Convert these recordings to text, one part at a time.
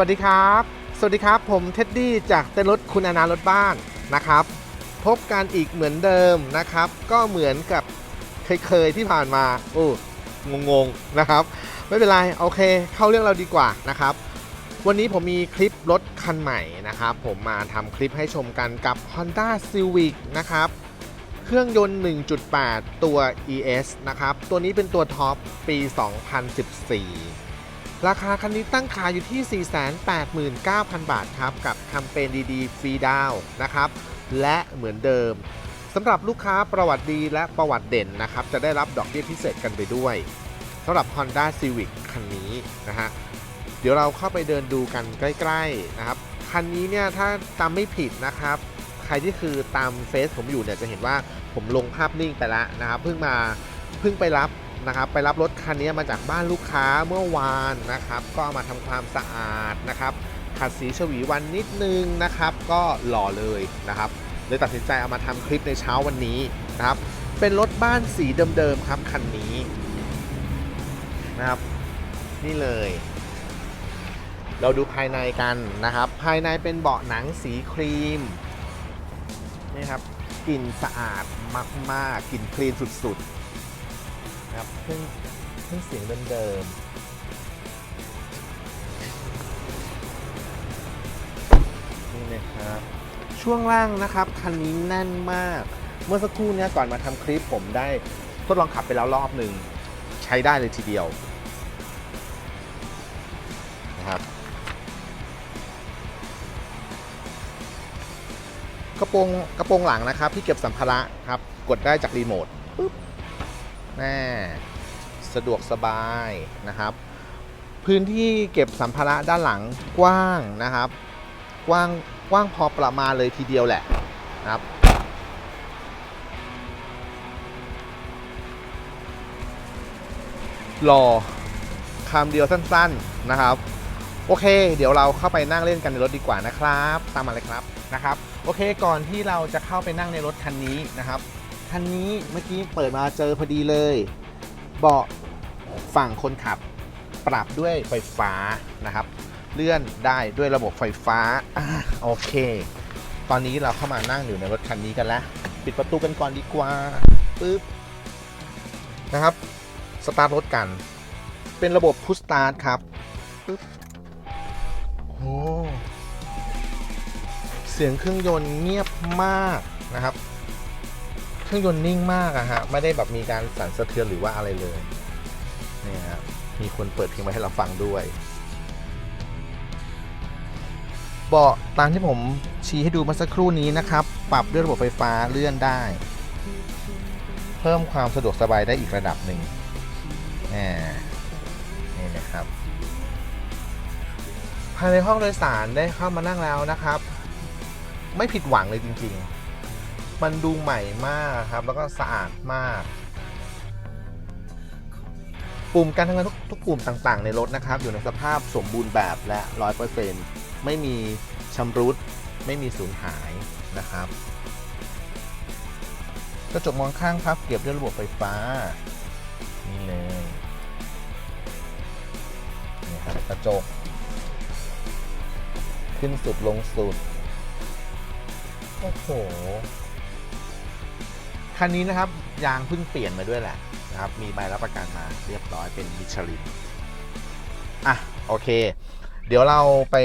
วัสดีครับ สวัสดีครับ ผมเท็ดดี้จากเต้นรถคุณอนารถบ้านนะครับ พบกันอีกเหมือนเดิมนะครับ ก็เหมือนกับเคยๆที่ผ่านมา โอ้งงๆนะครับ ไม่เป็นไร โอเค เข้าเรื่องเราดีกว่านะครับ วันนี้ผมมีคลิปรถคันใหม่นะครับ ผมมาทำคลิปให้ชมกันกับ Honda Civic นะครับ เครื่องยนต์ 1.8 ตัว ES นะครับ ตัวนี้เป็นตัวท็อปปี 2014 ราคาคันนี้ตั้งขายอยู่ที่ 489,000 บาทครับ กับแคมเปญดีๆ ฟรีดาวนะครับ และเหมือนเดิมสำหรับลูกค้าประวัติดีและประวัติเด่นนะครับ จะได้รับดอกเบี้ยพิเศษกันไปด้วยสำหรับ Honda Civic คันนี้นะฮะ เดี๋ยวเราเข้าไปเดินดูกันใกล้ๆนะครับ คันนี้เนี่ยถ้าจำไม่ผิดนะครับ ใครที่คือตามเฟซผมอยู่เนี่ยจะเห็นว่าผมลงภาพนิ่งไปแล้วนะครับ เพิ่งมาเพิ่งไปรับ นะครับไปรับรถคันนี้มาจากบ้านลูกค้าเมื่อวานนะครับ ก็มาทำความสะอาดนะครับขัดสีฉวีวันนิดนึงนะครับ ก็หล่อเลยนะครับเลยตัดสินใจเอามาทำคลิปในเช้าวันนี้นะครับ เป็นรถบ้านสีเดิมๆครับคันนี้นะครับ นี่เลย เราดูภายในกันนะครับ ภายในเป็นเบาะหนังสีครีมนี่ครับกลิ่นสะอาดมากๆกลิ่นคลีนสุดๆ ครับเครื่องเครื่องเสียงเดิมๆนี่นะครับ ช่วงล่างนะครับคันนี้แน่นมาก เมื่อสักครู่เนี้ยก่อนมาทำคลิปผมได้ทดลองขับไปแล้วรอบหนึ่งใช้ได้เลยทีเดียวนะครับกระโปรงกระโปรงหลังนะครับ ที่เก็บสัมภาระครับ กดได้จากรีโมทปุ๊บ แน่สะดวกสบายนะครับ พื้นที่เก็บสัมภาระด้านหลังกว้างนะครับ กว้างกว้างพอประมาณเลยทีเดียวแหละนะครับรอคำเดียวสั้นๆนะครับ โอเค เดี๋ยวเราเข้าไปนั่งเล่นกันในรถดีกว่านะครับ ตามมาเลยครับนะครับ โอเค ก่อนที่เราจะเข้าไปนั่งในรถคันนี้นะครับ คันนี้เมื่อกี้เปิดมาเจอพอดีเลย เบาะฝั่งคนขับ ปรับด้วยไฟฟ้านะครับ เลื่อนได้ด้วยระบบไฟฟ้าอโอเค ตอนนี้เราเข้ามานั่งอยู่ในรถคันนี้กันแล้ว ปิดประตูกันก่อนดีกว่าปึ๊บนะครับสตาร์ทรถกัน เป็นระบบพุชสตาร์ทครับปึ๊บโอ้เสียงเครื่องยนต์เงียบมากนะครับ เครื่องยนต์นิ่งมากอะฮะ ไม่ได้แบบมีการสั่นสะเทือนหรือว่าอะไรเลยนี่ครับมีคนเปิดเพลงไว้ให้เราฟังด้วย เบาะตามที่ผมชี้ให้ดูเมื่อสักครู่นี้นะครับ ปรับด้วยระบบไฟฟ้าเลื่อนได้ เพิ่มความสะดวกสบายได้อีกระดับหนึ่งนี่นะครับ ภายในห้องโดยสารได้เข้ามานั่งแล้วนะครับ ไม่ผิดหวังเลยจริง ๆ มันดูใหม่มากครับ แล้วก็สะอาดมาก ปุ่มการทำงานทุกทุกปุ่มต่างๆ ในรถนะครับ อยู่ในสภาพสมบูรณ์แบบและ 100%ไม่มีชำรุด ไม่มีสูญหายนะครับ กระจกมองข้างพับเก็บด้วยระบบไฟฟ้า นี่เลยนี่ครับกระจก ขึ้นสุดลงสุด โอ้โห คันนี้นะครับยางเพิ่งเปลี่ยนมาด้วยแหละนะครับมีใบรับประกันมาเรียบร้อยเป็นมิชลินอะโอเค เดี๋ยวเราไป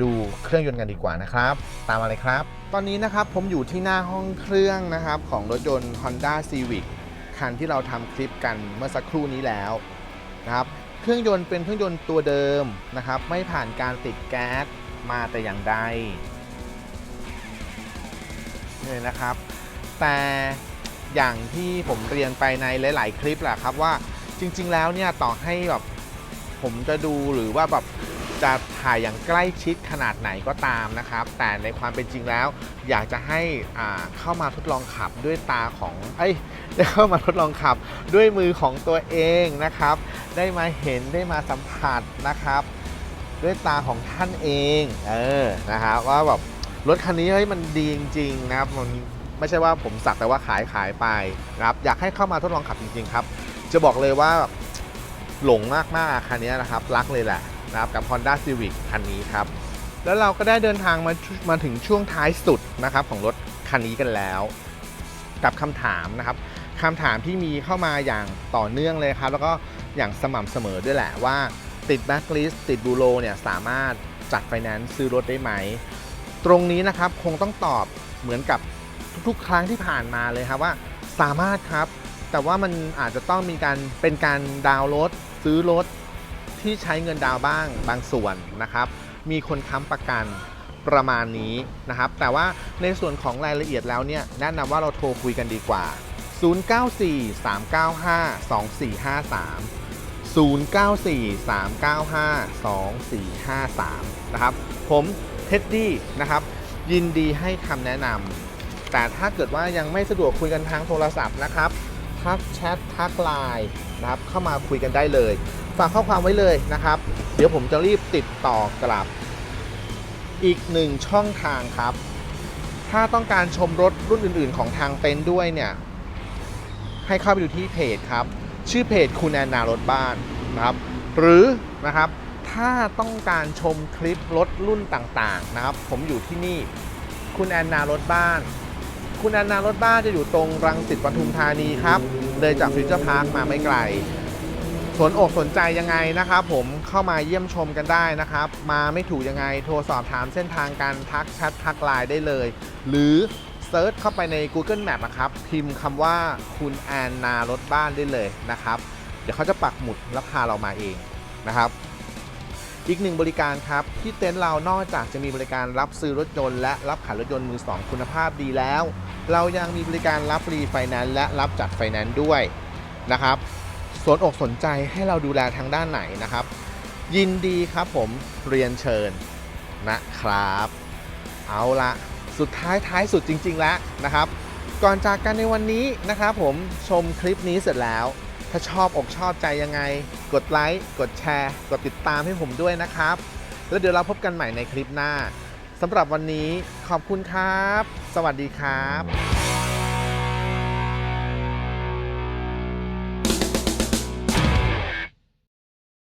ดูเครื่องยนต์กันดีกว่านะครับ ตามมาเลยครับ ตอนนี้นะครับผมอยู่ที่หน้าห้องเครื่องนะครับของรถยนต์ Honda Civic คันที่เราทำคลิปกันเมื่อสักครู่นี้แล้วนะครับเครื่องยนต์เป็นเครื่องยนต์ตัวเดิมนะครับ ไม่ผ่านการติดแก๊สมาแต่อย่างใดนี่นะครับ แต่ อย่างที่ผมเรียนไปในหลาย ๆ คลิปแหละครับว่าจริง ๆ แล้วเนี่ยต่อให้แบบผมจะดูหรือว่าแบบจะถ่ายอย่างใกล้ชิดขนาดไหนก็ตามนะครับ แต่ในความเป็นจริงแล้ว อยากจะให้อ่าเข้ามาทดลองขับด้วยตาของเอ้ยได้เข้ามาทดลองขับด้วยมือของตัวเองนะครับ ได้มาเห็นได้มาสัมผัสนะครับ ด้วยตาของท่านเองเออนะครับว่าแบบรถคันนี้เฮ้ยมันดีจริงๆนะครับมัน ไม่ใช่ว่าผมสักแต่ว่าขายขายไปนะครับอยากให้เข้ามาทดลองขับจริงๆครับ จะบอกเลยว่าหลงมากๆคันนี้นะครับรักเลยแหละนะครับกับ Honda Civic คันนี้ครับแล้วเราก็ได้เดินทางมามาถึงช่วงท้ายสุดนะครับของรถคันนี้กันแล้ว กับคำถามนะครับคำถามที่มีเข้ามาอย่างต่อเนื่องเลยครับ แล้วก็อย่างสม่ำเสมอด้วยแหละว่า ติดแบ็คลิสติดบูโรเนี่ยสามารถจัดไฟแนนซ์ซื้อรถได้ไหม ตรงนี้นะครับคงต้องตอบเหมือนกับ ทุกๆ ครั้งที่ผ่านมาเลยครับว่าสามารถครับ แต่ว่ามันอาจจะต้องมีการเป็นการดาวน์รถ ซื้อรถที่ใช้เงินดาวบ้างบางส่วนนะครับ มีคนค้ำประกันประมาณนี้นะครับ แต่ว่าในส่วนของรายละเอียดแล้วเนี่ยแนะนำว่าเราโทรคุยกันดีกว่า 094 395 2453 0943952453 นะครับ ผมเท็ดดี้นะครับ ยินดีให้คำแนะนำ แต่ถ้าเกิดว่ายังไม่สะดวกคุยกันทางโทรศัพท์นะครับทักแชททักไลน์นะครับเข้ามาคุยกันได้เลย ฝากข้อความไว้เลยนะครับ เดี๋ยวผมจะรีบติดต่อกลับ อีกหนึ่งช่องทางครับ ถ้าต้องการชมรถรุ่นอื่น ๆ ของทางเต็นท์ด้วยเนี่ย ให้เข้าไปดูที่เพจครับ ชื่อเพจคุณแอนนารถบ้านนะครับ หรือนะครับถ้าต้องการชมคลิปรถรุ่นต่างๆนะครับ ผมอยู่ที่นี่ คุณแอนนารถบ้าน คุณแอนนารถบ้านจะอยู่ตรงรังสิตปทุมธานีครับเลยจากฟิวเจอร์พาร์คมาไม่ไกล สนอกสนใจยังไงนะครับผมเข้ามาเยี่ยมชมกันได้นะครับ มาไม่ถูกยังไงโทรสอบถามเส้นทางการทักแชททักไลน์ได้เลย หรือเซิร์ชเข้าไปใน Google Map นะครับ พิมพ์คำว่าคุณแอนนารถบ้านได้เลยนะครับ เดี๋ยวเขาจะปักหมุดแล้วพาเรามาเองนะครับ อีกหนึ่งบริการครับ ที่เต็นท์เรานอกจากจะมีบริการรับซื้อรถยนต์และรับขายรถยนต์มือสองคุณภาพดีแล้ว เรายังมีบริการรับรีไฟแนนซ์และรับจัดไฟแนนซ์ด้วยนะครับสนอกสนใจให้เราดูแลทางด้านไหนนะครับ ยินดีครับผมเรียนเชิญนะครับ เอาละสุดท้ายท้ายสุดจริง ๆ แล้วนะครับ ก่อนจากกันในวันนี้นะครับผมชมคลิปนี้เสร็จแล้ว ถ้าชอบอกชอบใจยังไง กดไลค์กดแชร์ กดติดตามให้ผมด้วยนะครับ แล้วเดี๋ยวเราพบกันใหม่ในคลิปหน้าสำหรับวันนี้ขอบคุณครับ สวัสดีครับ